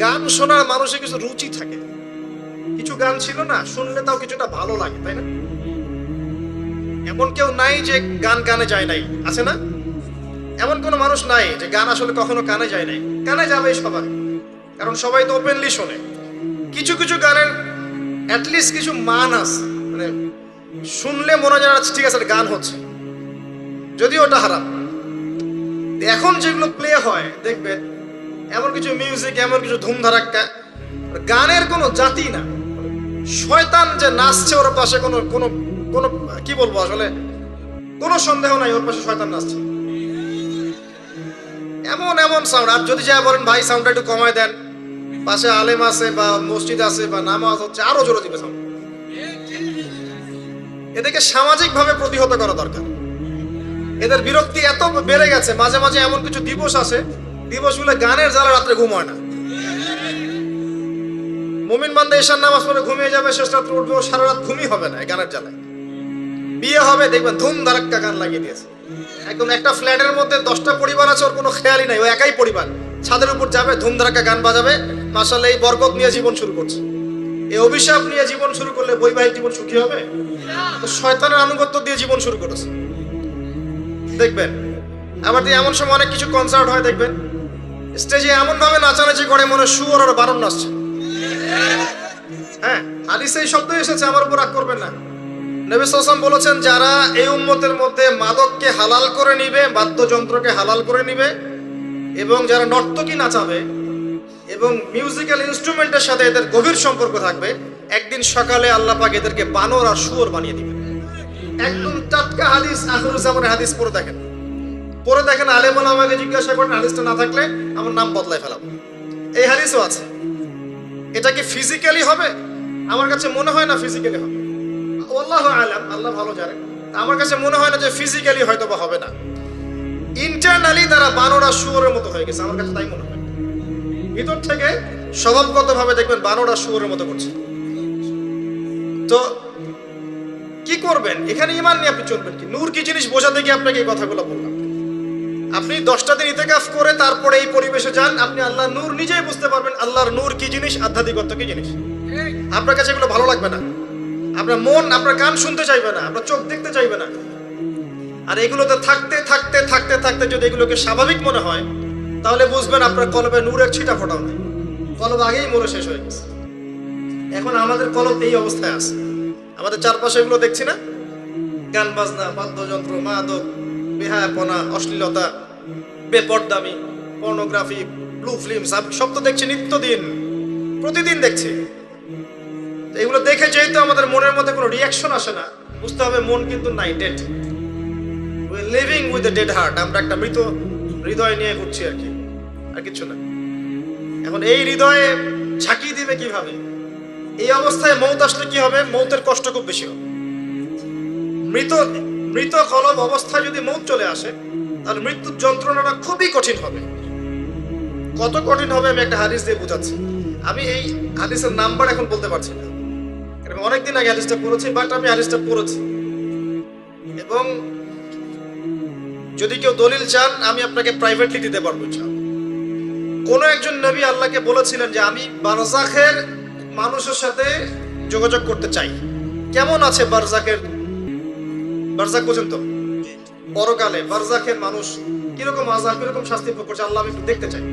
গান শোনার মানুষের কিছু রুচি থাকে। কিছু গান ছিল না শুনলে তাও কিছুটা ভালো লাগে তাই না? এমন কেউ নাই যে গান কানে যায় নাই আছে না? এমন কোনো মানুষ নাই যে গান আসলে কখনো কানে যায় নাই। কানে যাবে সবাই কারণ সবাই তো ওপেনলি শোনে। কিছু কিছু গানের অ্যাটলিস্ট কিছু মান আছে মানে শুনলে মনে হয় যেন আচ্ছা, ঠিক আছে গান হচ্ছে। যদিও ওটা হারাম। এখন যেগুলো প্লে হয় দেখবেন এমন কিছু মিউজিক এমন কিছু ধুমধারাক্কা। গানের কোনো জাতি না। শয়তান যে নাচছে ওর পাশে কোনো কোনো কোনো, কি বলব আসলে? কোনো সন্দেহ নাই, ওর পাশে শয়তান নাচছে। এমন এমন সাউন্ড আর যদি যা বলেন, ভাই সাউন্ডটা একটু কমায় দেন। পাশে আলেম আছে বা মসজিদ আছে বা নামাজ হচ্ছে, আরও জোরে দিবে সাউন্ড এদেরকে সামাজিকভাবে প্রতিহত করা দরকার। এদের বিরক্তি এত বেড়ে গেছে, মাঝে মাঝে এমন কিছু দিবস আছে দিবসগুলো গানের জ্বালা রাত্রে ঘুম হয় না। মুমিন বান্দা ঈশান নামাজ পড়ে ঘুমিয়ে যাবে, শেষ রাত্রে উঠবে সারা রাত ঘুমই হবে না গানের জ্বালায়। বিয়ে হবে, দেখবেন ধুম ধারাক্কা গান লাগিয়ে দিয়েছে। একদম একটা ফ্ল্যাটের মধ্যে দশটা পরিবার আছে, ওর কোনো খেয়ালই নাই, ও একাই পরিবার। ছাদের উপর যাবে ধুম ধারাক্কা গান বাজাবে মাসাল এই বরকত নিয়ে জীবন শুরু করছে। এই অভিশাপ নিয়ে জীবন শুরু করলে বৈবাহিক জীবন সুখী হবে? তো শয়তানের আনুগত্য দিয়ে জীবন শুরু করেছে। দেখবেন, আবার এমন সময় অনেক কিছু কনসার্ট হয়, দেখবেন স্টেজে এমন ভাবে নাচানাচি করে মনে সুর আর বারণ নাচছে। হ্যাঁ হাদিসে এই শব্দ এসেছে, আমার উপর রাগ করবেন না। নবী সাল্লাম বলেছেন, যারা এই উম্মতের মধ্যে মাদককে হালাল করে নিবে, বাদ্যযন্ত্রকে হালাল করে নিবে, এবং যারা নর্তকী নাচাবে, এবং মিউজিক্যাল ইনস্ট্রুমেন্টের সাথে এদের গভীর সম্পর্ক থাকবে, একদিন সকালে আল্লাহ পাক এদেরকে বানর আর শুয়োর বানিয়ে দিবে একদম টাটকা হাদিস আখরুজ্জামানের হাদিস পড়ে দেখেন। পরে দেখেন আলেমন আমাকে জিজ্ঞাসা করেন, হাদিসটা না থাকলে আমার নাম বদলায় ফেলাবো। এই হাদিসও আছে। এটা কি ফিজিক্যালি হবে? আমার কাছে মনে হয় না ফিজিক্যালি হবে। আল্লাহ আলাম, আল্লাহ ভালো জানে। আমার কাছে মনে হয় না যে ফিজিক্যালি হয়তো বা হবে না। ইন্টারনালি তারা বানরা শুয়োরের মতো হয়ে গেছে, আমার কাছে তাই মনে হয়। ভিতর থেকে স্বভাবগত ভাবে দেখবেন বানরা শুয়োরের মতো করছে। তো কি করবেন? এখানে ইমান নিয়ে আপনি চলবেন কি? নূর কি জিনিস বোঝাতে গিয়ে আপনাকে এই কথাগুলো বললাম। আপনি দশটা দিন ইতেকাফ করে তারপরে এই পরিবেশে যান আপনি আল্লাহ নূর নিজেই বুঝতে পারবেন আল্লাহর নূর কি জিনিস আধ্যাত্মিকত্ব কি জিনিস। আপনার কাছে এগুলো ভালো লাগবে না। আপনার মন আপনার কান শুনতে চাইবে না আপনার চোখ দেখতে চাইবে না। আর এগুলোতে থাকতে থাকতে থাকতে থাকতে যদি এগুলোকে স্বাভাবিক মনে হয় তাহলে বুঝবেন আপনার কলবে নূরের ছিটা ফোটাও নেই। কলব আগেই মরে শেষ হয়ে গেছে। এখন আমাদের কলব এই অবস্থায় আছে। আমাদের চারপাশে এগুলো দেখছি না? গান বাজনা বাদ্যযন্ত্র মাদক বেহায়াপনা, অশ্লীলতা, বেপরদামি, পর্নোগ্রাফি, ব্লু ফিল্ম সব তো দেখছি নিত্যদিন, প্রতিদিন দেখছি। এগুলো দেখে যেহেতু আমাদের মনের মধ্যে কোনো রিয়াকশন আসে না, বুঝতে হবে মন কিন্তু নাই dead we living with a dead heart আমরা একটা মৃত হৃদয় নিয়ে ঘুরছি আর কি, আর কিছু না। এখন এই হৃদয়ে ঝাঁকি দিবে কীভাবে? এই অবস্থায় মৌত আসলে কি হবে? মৌতের কষ্ট খুব বেশি হবে। মৃত মৃত কলব অবস্থায় যদি মৌত চলে আসে, তাহলে মৃত্যুর যন্ত্রণাটা খুবই কঠিন হবে। কত কঠিন হবে আমি একটা হাদিস দিয়ে বোঝাচ্ছি। আমি এই হাদিসের নাম্বার এখন বলতে পারছি না। কারণ অনেকদিন আগে হাদিসটা পড়েছি বাট আমি হাদিসটা পড়েছি। এবং যদি কেউ দলিল চান, আমি আপনাকে প্রাইভেটলি দিতে পারব চান কোন একজন নবী আল্লাহকে বলেছিলেন যে, আমি বারজাখের মানুষের সাথে যোগাযোগ করতে চাই। কেমন আছে বারজাকের বারজাক পর্যন্ত। পরকালে বারজাখের মানুষ কীরকম আজাব কীরকম শাস্তি ভোগ করছে, আল্লাহ আমি একটু দেখতে চাই।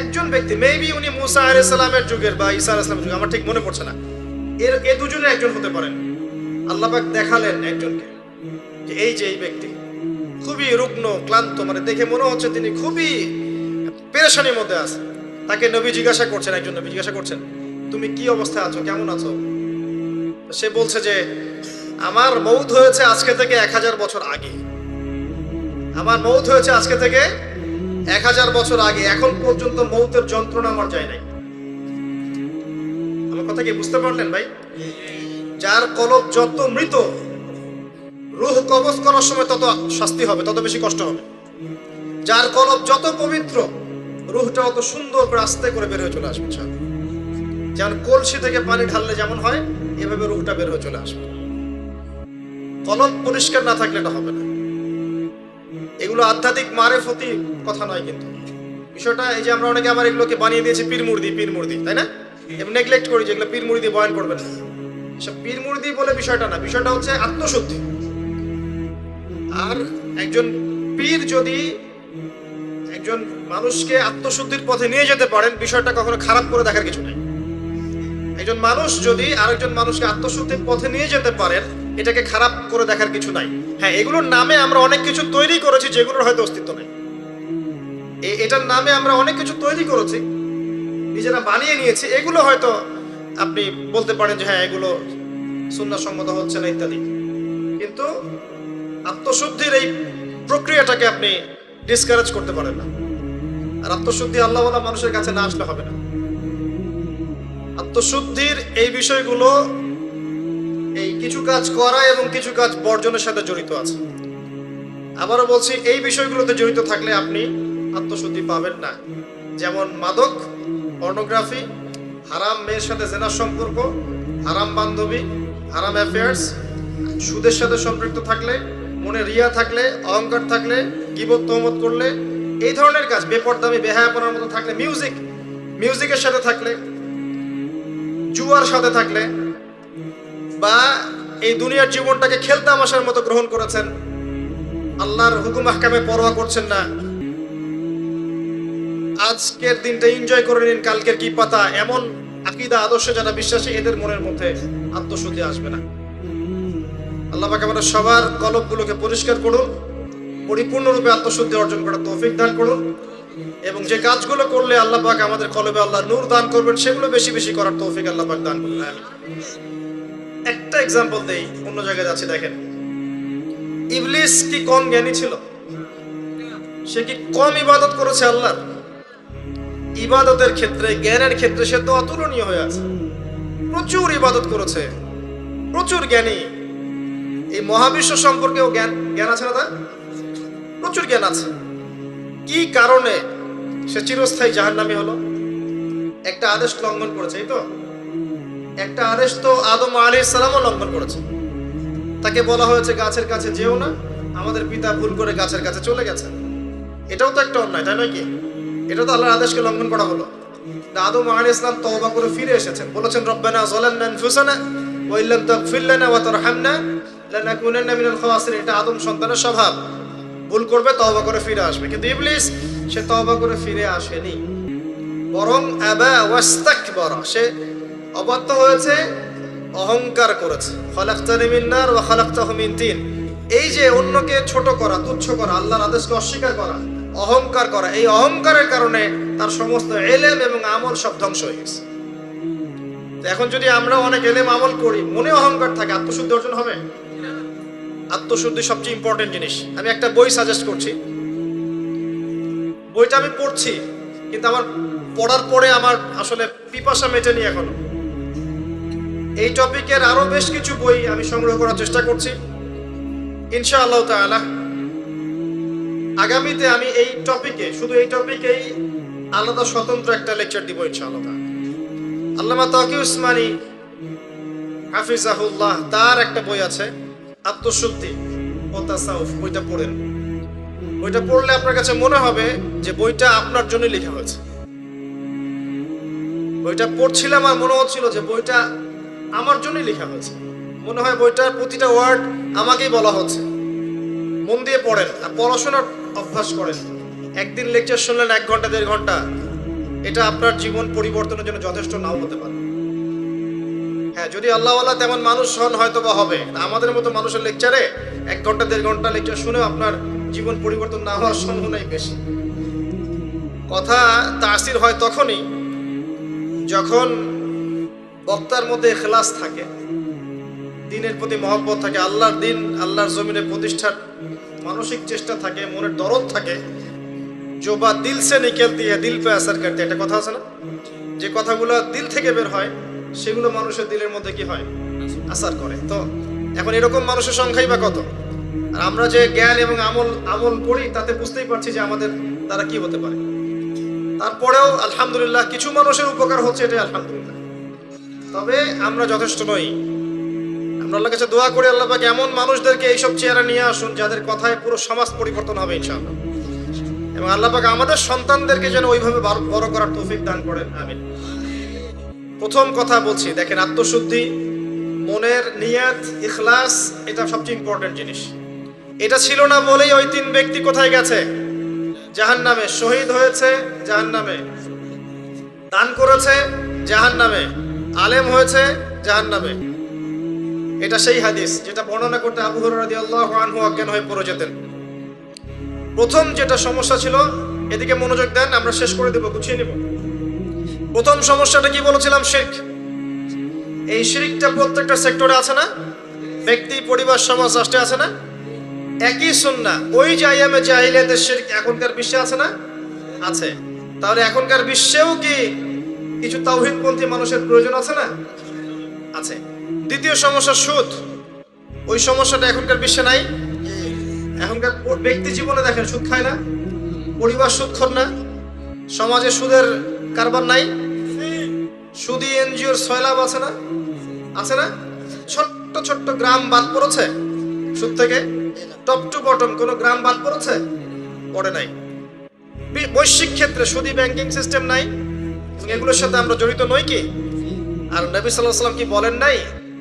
একজন ব্যক্তি মেবি উনি মুসা আলাইহিস সালামের যুগের বা ঈসা আলাইহিস সালামের যুগের, আমার ঠিক মনে পড়ছে না। এর, এ দুজনে একজন হতে পারেন। আল্লাহ পাক দেখালেন একজনকে, যে এই যে এই ব্যক্তি, খুবই রুগ্ন, ক্লান্ত মানে দেখে মনে হচ্ছে তিনি খুবই পেরেশানির মধ্যে আছে। তাকে নবী জিজ্ঞাসা করছেন, একজন নবী জিজ্ঞাসা করছেন, তুমি কি অবস্থায় আছো? কেমন আছো? সে বলছে যে আমার মৌত হয়েছে আজকে থেকে এক হাজার বছর আগে। আমার মৌত হয়েছে আজকে থেকে এক হাজার বছর আগে। এখন পর্যন্ত মৌতের যন্ত্রণা আমার যায় নাই। আমার কথা কি বুঝতে পারলেন ভাই? যার কলব যত মৃত, রুহ কবজ করার সময় তত শাস্তি হবে, তত বেশি কষ্ট হবে। যার কলব যত পবিত্র, রুহটা অত সুন্দর করে আস্তে করে বের হয়ে চলে আসবে। যেমন কলসি থেকে পানি ঢাললে যেমন হয়, এভাবে রুহটা বের হয়ে চলে আসবে। কলব পরিষ্কার না থাকলে এটা হবে না। এগুলো আধ্যাত্মিক মারেফতি কথা নয় কিন্তু। বিষয়টা এই যে আমরা অনেকে আমার এগুলোকে বানিয়ে দিয়েছি পীর মুর্দি পীর মুর্দি, তাই না? এবং নেগলেক্ট করি যেগুলো পীর মুর্দি বয়ান করবেন না। সব পীর মুর্দি বলে বিষয়টা না, বিষয়টা হচ্ছে আত্মশুদ্ধি। আর একজন পীর যদি একজন মানুষকে আত্মশুদ্ধির পথে নিয়ে যেতে পারেন, বিষয়টা কখনো খারাপ করে দেখার কিছু নেই। একজন মানুষ যদি আরেকজন মানুষকে আত্মশুদ্ধির পথে নিয়ে যেতে পারেন এটাকে খারাপ করে দেখার কিছু নাই। হ্যাঁ এগুলোর নামে আমরা অনেক কিছু তৈরি করেছি যেগুলোর হয়তো অস্তিত্ব নেই। এটার নামে আমরা অনেক কিছু তৈরি করেছি, নিজেরা বানিয়ে নিয়েছি। এগুলো হয়তো আপনি বলতে পারেন যে হ্যাঁ এগুলো সুন্নাসম্মত হচ্ছে না, ইত্যাদি। কিন্তু আত্মশুদ্ধির এই প্রক্রিয়াটাকে আপনি ডিসকারেজ করতে পারেন না। আর আত্মশুদ্ধি আল্লাহওয়ালা মানুষের কাছে না আসলে হবে না। আত্মশুদ্ধির এই বিষয়গুলো কিছু কাজ করা এবং কিছু কাজ বর্জনের সাথে জড়িত আছে। আবারও বলছি, এই বিষয়গুলোতে জড়িত থাকলে আপনি আত্মশুদ্ধি পাবেন না। যেমন মাদক, পর্নোগ্রাফি, হারাম মেয়ের সাথে জেনার সম্পর্ক, হারাম বান্ধবী, হারাম অ্যাফেয়ার্স সুদের সাথে সম্পৃক্ত থাকলে, মনে রিয়া থাকলে, অহংকার থাকলে, গিবত তহমত করলে, এই ধরনের কাজ, বেপরদামি, বেহায়াপনার মতো থাকলে মিউজিক মিউজিকের সাথে থাকলে, জুয়ার সাথে থাকলে বা এই দুনিয়ার জীবনটাকে খেলতামাশার মতো গ্রহণ করেছেন। আল্লাহর হুকুম আহকামে পরোয়া করছেন না। আজকের দিনটা এনজয় করে নিন, কালকের কি পাতা, এমন আকিদা আদর্শে যারা বিশ্বাসী, এদের মনের মধ্যে আত্মশুদ্ধি আসবে না। আল্লাহ পাক আমাদের সবার কলবগুলোকে পরিষ্কার করুন, পরিপূর্ণরূপে আত্মশুদ্ধি অর্জন করার তৌফিক দান করুন, এবং যে কাজগুলো করলে আল্লাহ পাক আমাদের কলবে আল্লাহ নূর দান করবেন, সেগুলো বেশি বেশি করার তৌফিক আল্লাহ পাক দান করুন। একটা এক্সাম্পল দেই, অন্য জায়গায় যাচ্ছি, দেখেন। ইবলিস কি কম জ্ঞানী ছিল? সে কি কম ইবাদত করেছে আল্লাহ ইবাদতের ক্ষেত্রে, জ্ঞানের ক্ষেত্রে সে তো অতুলনীয় হয়ে আছে। প্রচুর ইবাদত করেছে। প্রচুর জ্ঞানী। এই মহাবিশ্ব সম্পর্কেও জ্ঞান জ্ঞান আছে না প্রচুর জ্ঞান আছে। কি কারণে সে চিরস্থায়ী জাহান্নামী হলো? একটা আদেশ লঙ্ঘন করেছে, এই তো? একটা আদেশ তো আদম আলী সালামও লঙ্ঘন করেছে। তাকে বলা হয়েছে, গাছের কাছে যেও না, আমাদের পিতা ভুল করে গাছের কাছে চলে গেছে। এটাও তো একটা অন্যায়, তাই নয় কি? এটা তো আল্লাহর আদেশকে লঙ্ঘন করা হলো। আদম আলী ইসলাম তওবা করে ফিরে এসেছেন। বলেছেন, রব্বানা যালামনা আনফুসানা ওয়া ইল্লাম তাগফির লানা ওয়া তারহামনা লানাকুনান্না মিনাল খাসিরিন এটা আদম সন্তানের স্বভাব। ভুল করবে, তওবা করে ফিরে আসবে। কিন্তু ইবলিস, সে তওবা করে ফিরে আসেনি। বরং আবা ওয়াস্তাকবারা, সে অবাধ্য হয়েছে, অহংকার করেছে। খলাক্তানি মিন নার ওয়া খালাকতাহু তিন। এই যে অন্যকে ছোট করা, তুচ্ছ করা, আল্লাহর আদেশকে অস্বীকার করা, অহংকার করা, এই অহংকারের কারণে তার সমস্ত এলেম এবং আমল সব ধ্বংস হয়ে গেছে। এখন যদি আমরা অনেক এলেম আমল করি, মনে অহংকার থাকে, আত্মশুদ্ধি অর্জন হবে? আত্মশুদ্ধি সবচেয়ে ইম্পর্টেন্ট জিনিস। আমি একটা বই সাজেস্ট করছি। বইটা আমি পড়ছি, কিন্তু আমার পড়ার পরে আমার আসলে পিপাসা মেটেনি এখনও। এই টপিকের আরও বেশ কিছু বই আমি সংগ্রহ করার চেষ্টা করছি। ইনশাআল্লাহ তাআলা, আগামীতে আমি এই টপিকে, শুধু এই টপিকেই আলাদা স্বতন্ত্র একটা লেকচার দিব ইনশাআল্লাহ তাআলা। আল্লামা তাকি উসমানী, হাফিজাহুল্লাহ, তার একটা বই আছে, আত্মশুদ্ধি ও তাসাউফ, বইটা পড়েন। বইটা পড়লে আপনার কাছে মনে হবে যে বইটা আপনার জন্য লেখা হয়েছে। বইটা পড়ছিলাম আর মনে হচ্ছিল যে বইটা আমার জন্যই লেখা হয়েছে। মনে হয় বইটার প্রতিটা ওয়ার্ড আমাকেই বলা হচ্ছে। মন দিয়ে পড়েন আর পড়াশোনার অভ্যাস করেন। একদিন লেকচার শুনলেন এক ঘণ্টা, দেড় ঘণ্টা। এটা আপনার জীবন পরিবর্তনের জন্য যথেষ্ট, নাও হতে পারে। হ্যাঁ যদি আল্লাহওয়ালা তেমন মানুষ হন হয়তো বা হবে আমাদের মতো মানুষের লেকচারে এক ঘণ্টা, দেড় ঘণ্টা লেকচার শুনেও আপনার জীবন পরিবর্তন না হওয়ার সম্ভাবনাই বেশি। কথা তাসির হয় তখনই যখন বক্তার মধ্যে এখলাস থাকে, দিনের প্রতি মহব্বত থাকে, আল্লাহর দিন, আল্লাহর জমিনে প্রতিষ্ঠার মানসিক চেষ্টা থাকে, মনের দরদ থাকে। জোবা দিল সে নিকেল দিয়ে, দিল পে আসার কাটতে একটা কথা আছে না? যে কথাগুলো দিল থেকে বের হয়, সেগুলো মানুষের দিলের মধ্যে কি হয়? আসার করে। তো এখন এরকম মানুষের সংখ্যাই বা কত? আর আমরা যে জ্ঞান এবং আমল আমল পড়ি, তাতে বুঝতেই পারছি যে আমাদের তারা কি হতে পারে। তারপরেও আলহামদুলিল্লাহ, কিছু মানুষের উপকার হচ্ছে এটাই আলহামদুলিল্লাহ। তবে আমরা যথেষ্ট নই। আমরা আল্লাহ কাছে দোয়া করি, আল্লাহ পাক এমন মানুষদেরকে এইসব চেহারা নিয়ে আসুন যাদের কথায় পুরো সমাজ পরিবর্তন হবে ইনশাআল্লাহ। এবং আল্লাহ পাক আমাদের সন্তানদেরকে যেন ওইভাবে বড় করার তৌফিক দান করেন, আমিন। প্রথম কথা বলছি, দেখেন আত্মশুদ্ধি, মনের নিয়াত, ইখলাস, এটা সবচেয়ে ইম্পর্টেন্ট জিনিস। এটা ছিল না বলেই ওই তিন ব্যক্তি কোথায় গেছে? জাহান নামে শহীদ হয়েছে জাহান নামে দান করেছে জাহান নামে আলেম হয়েছে জাহান নামে এটা সেই হাদিস যেটা বর্ণনা করতে আবু হরাদি আল্লাহ আনহু অজ্ঞান হয়ে পড়ে যেতেন। প্রথম যেটা সমস্যা ছিল, এদিকে মনোযোগ দেন, আমরা শেষ করে দেব, গুছিয়ে নেব। প্রথম সমস্যাটা কি বলেছিলাম? শেখ এই শিরিকটা প্রত্যেকটা সেক্টরে আছে না? ব্যক্তি, পরিবার, সমাজ, রাষ্ট্রে আছে না? একই সুন্না। ওই জাইয়ামে জাহিলিয়াতের শিরক এখনকার বিশ্বে আছে না? আছে। তাহলে এখনকার বিশ্বেও কি কিছু তাওহীদপন্থী মানুষের প্রয়োজন আছে না? আছে। দ্বিতীয় সমস্যা, সুদ। ওই সমস্যাটা এখনকার বিশ্বে নাই। এখনকার ব্যক্তি জীবনে দেখেন, সুদ খায় না। পরিবার সুদ খোর না। সমাজে সুদের কারবার নাই। সুদি এনজিওর সয়লাভ আছে না? আছে না? ছোট্ট ছোট্ট গ্রাম বাদ পড়েছে সুদ থেকে। টপ টু বটম কোনো গ্রাম বাদ পড়েছে? পড়ে নাই। বৈশ্বিক ক্ষেত্রে সুদি ব্যাংকিং সিস্টেম নাই। এগুলোর সাথে আমরা জড়িত নই কি? আর নবী সাল্লাম কি বলেন নাই?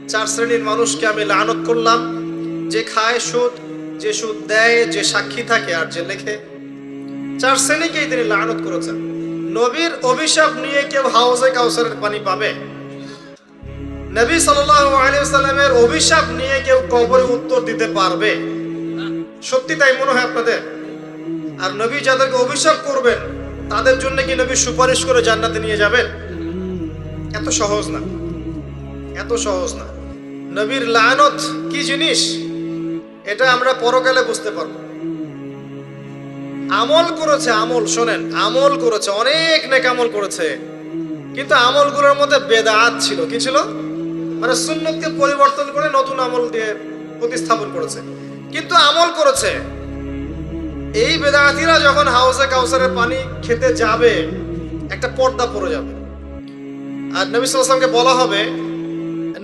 চার শ্রেণির মানুষকে আমি লানত করলাম। যে খায় সুদ, যে সুদ দেয়, যে সাক্ষী থাকে আর যে লেখে। চার শ্রেণীকেই তিনি লানত করেছেন। নবীর অভিশাপ নিয়ে কেউ হাউজে কাউসারের পানি পাবে? নবী সাল্লামের অভিশাপ নিয়ে কেউ কবরে উত্তর দিতে পারবে? সত্যি তাই মনে হয় আপনাদের? আর নবী যাদেরকে অভিশাপ করবেন তাদের জন্য কি নবী সুপারিশ করে জান্নাতে নিয়ে যাবেন? এত সহজ না। এত সহজ না। নবীর লানত কি জিনিস? এটা আমরা পরকালে বুঝতে পারব। আমল করেছে, আমল, শোনেন, আমল করেছে, অনেক নেক আমল করেছে। কিন্তু আমলগুলোর মধ্যে বেদাত ছিল। কি ছিল? মানে সুন্নতকে পরিবর্তন করে নতুন আমল দিয়ে প্রতিস্থাপন করেছে। কিন্তু আমল করেছে। এই বেদাতিরা যখন হাউসে কাউসারের পানি খেতে যাবে, একটা পর্দা পড়ে যাবে। আর নবী সাল্লামকে বলা হবে,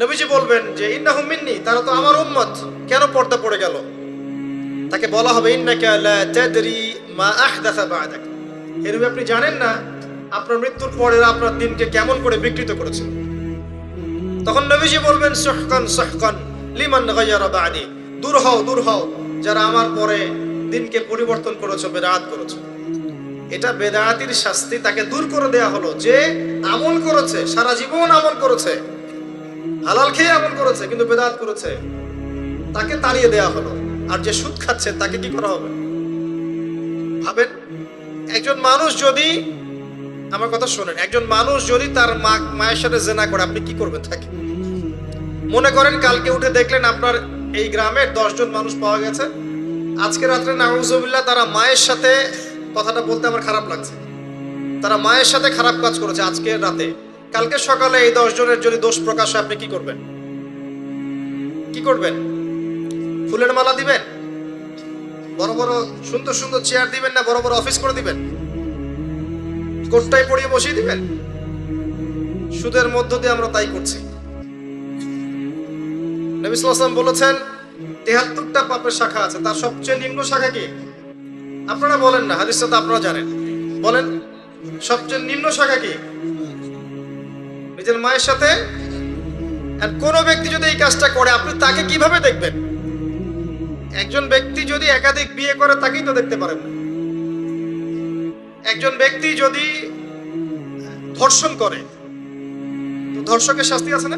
নবীজি বলবেন যে ইন্নাহু মিন্নি, তারা তো আমার উম্মত। কেন পর্দা পড়ে গেল? তাকে বলা হবে, ইন্নাকা লা তাদরি মা আহদাসা বা'দাক। এরূপে আপনি জানেন না, আপনার মৃত্যুর পরে আপনার দিনকে কেমন করে বিকৃত করেছে। তখন নবীজি বলবেন, সহকান সহকান, লিমান গায়্যারা বা'দি। দূর হও দূর হও, যারা আমার পরে দিনকে পরিবর্তন করেছ, বেদাত করেছ। এটা বেদাতির শাস্তি, তাকে দূর করে দেয়া হলো। যে আমল করেছে, সারা জীবন আমল করেছে, হালাল খেয়ে আমল করেছে, কিন্তু বেদাত করেছে, তাকে তাড়িয়ে দেয়া হলো। আর যে সুদ খাচ্ছে, তাকে কি করা হবে? ভাবেন, একজন মানুষ যদি, আমার কথা শোনেন, একজন মানুষ যদি তার মা, মায়ের সাথে জেনা করে, আপনি কি করবেন তাকে? মনে করেন, কালকে উঠে দেখলেন আপনার এই গ্রামের দশজন মানুষ পাওয়া গেছে। আজকে রাত্রে নাউজুবিল্লাহ তারা মায়ের সাথে কথাটা বলতে আমার খারাপ লাগছে। তারা মায়ের সাথে খারাপ কাজ করেছে আজকে রাতে। কালকে সকালে এই জনের যদি দোষ প্রকাশ হয়, আপনি কি করবেন? কি করবেন? ফুলের মালা দিবেন? বড় বড় সুন্দর সুন্দর চেয়ার দিবেন না, বড় বড় অফিস করে দিবেন? কোটটাই পড়িয়ে বসিয়ে দিবেন? সুদের মধ্য দিয়ে আমরা তাই করছি। নবী সাল্লাল্লাহু বলেছেন তেহাত্তরটা পাপের শাখা আছে, তার সবচেয়ে নিম্ন শাখা কি? আপনারা বলেন না, হাদিসটা তো আপনারা জানেন। বলেন, সবচেয়ে নিম্ন শাখা কি? নিজের মায়ের সাথে? কোনো ব্যক্তি যদি এই কাজটা করে, আপনি তাকে কীভাবে দেখবেন? একজন ব্যক্তি যদি একাধিক বিয়ে করে, তাকেই তো দেখতে পারেন একজন ব্যক্তি যদি ধর্ষণ করে, তো ধর্ষকের শাস্তি আছে না?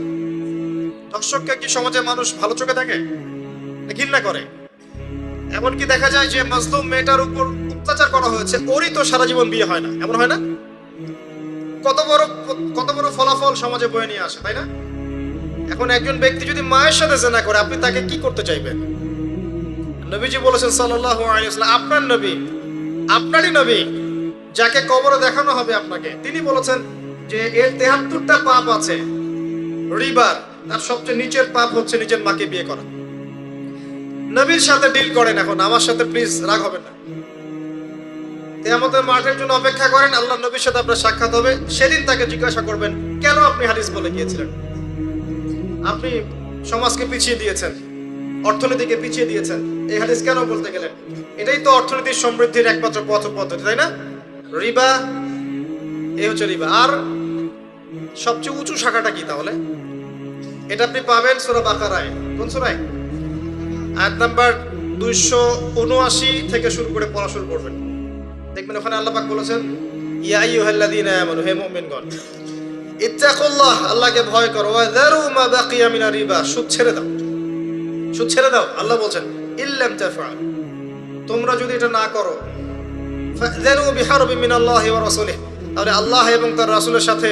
ধর্ষককে কি সমাজে মানুষ ভালো চোখে না ঘৃণা করে। এমনকি দেখা যায় যে মজলুম মেয়েটার উপর অত্যাচার করা হয়েছে, ওরই তো সারা জীবন বিয়ে হয় না। এমন হয় না? কত বড় কত বড় ফলাফল সমাজে বয়ে নিয়ে আসে, তাই না? এখন একজন ব্যক্তি যদি মায়ের সাথে জেনা করে, আপনি তাকে কি করতে চাইবেন? নবীজি বলেছেন ওয়াসাল্লাম, আপনার নবী, আপনারই নবী, যাকে কবরে দেখানো হবে আপনাকে। তিনি বলেছেন যে এর তেহাত্তরটা পাপ আছে, রিবার, তার সবচেয়ে নিচের পাপ হচ্ছে নিজের মাকে বিয়ে করা। নবীর সাথে ডিল করেন এখন। আমার সাথে প্লিজ রাগ হবেন না। তেয়ামতের মাঠের জন্য অপেক্ষা করেন, আল্লাহ নবীর সাথে আপনার সাক্ষাৎ হবে। সেদিন তাকে জিজ্ঞাসা করবেন, কেন আপনি হাদিস বলে গিয়েছিলেন? আপনি সমাজকে পিছিয়ে দিয়েছেন, অর্থনীতিকে পিছিয়ে দিয়েছেন। এই হাদিস কেন বলতে গেলেন? এটাই তো অর্থনীতির সমৃদ্ধির একমাত্র পথ পদ্ধতি, তাই না? রিবা, এই হচ্ছে রিবা। আর সবচেয়ে উঁচু শাখাটা কি তাহলে? এটা আপনি পাবেন সুরা বাকারায়। কোন সুরায়? আয়াত নাম্বার দুইশো উনআশি থেকে শুরু করে পড়া শুরু করবেন। দেখবেন ওখানে আল্লাহ পাক বলেছেন, ইয়া আইয়ুহাল্লাযীনা আমানু, হে মুমিনগণ, ইত্তাকুল্লাহ, আল্লাহকে ভয় করো, ওয়া যারু মা বাকিয়া মিনার রিবা, সুদ ছেড়ে দাও। সুদ ছেড়ে দাও, আল্লাহ বলছেন, ইল্লাম তাফআল, তোমরা যদি এটা না করো ফাযানু বিহারবিন মিনাল্লাহি ওয়া রাসূলিহি, তাহলে আল্লাহ এবং তার রাসূলের সাথে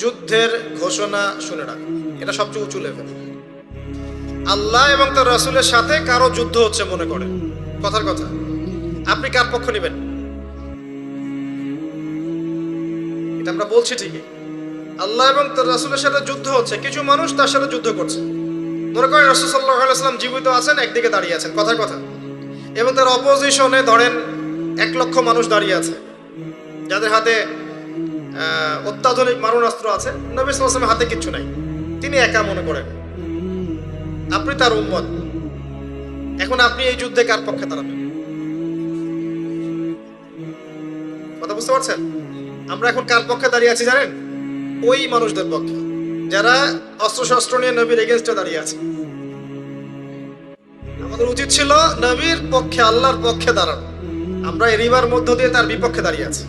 যুদ্ধের ঘোষণা শুনে রাখো। এটা সবচেয়ে উঁচু লেভেল আল্লাহ এবং তার রাসূলের সাথে কারও যুদ্ধ হচ্ছে মনে করে। কথার কথা। আপনি কার পক্ষ নেবেন? এটা আমরা বলছি ঠিকই। আল্লাহ এবং তার রাসূলের সাথে যুদ্ধ হচ্ছে। কিছু মানুষ তার সাথে যুদ্ধ করছে। মনে করেন রসুল সাল্লাহ আলাইসাল্লাম জীবিত আছেন, একদিকে দাঁড়িয়ে আছেন। কথার কথা। এবং তার অপোজিশনে ধরেন এক লক্ষ মানুষ দাঁড়িয়ে আছে। যাদের হাতে অত্যাধুনিক মারণাস্ত্র আছে। নবী সাল্লামের হাতে কিচ্ছু নাই। তিনি একা মনে করেন। আপনি তার উম্মত। এখন আপনি এই যুদ্ধে কার পক্ষে দাঁড়াবেন? কথা বুঝতে পারছেন? আমরা এখন কার পক্ষে দাঁড়িয়ে আছি জানেন? ওই মানুষদের পক্ষে, যারা অস্ত্রশস্ত্র নিয়ে নবীর এগেনস্টে দাঁড়িয়ে আছে। আমাদের উচিত ছিল নবীর পক্ষে, আল্লাহর পক্ষে দাঁড়ানো। আমরা এই রিবার মধ্য দিয়ে তার বিপক্ষে দাঁড়িয়ে আছি।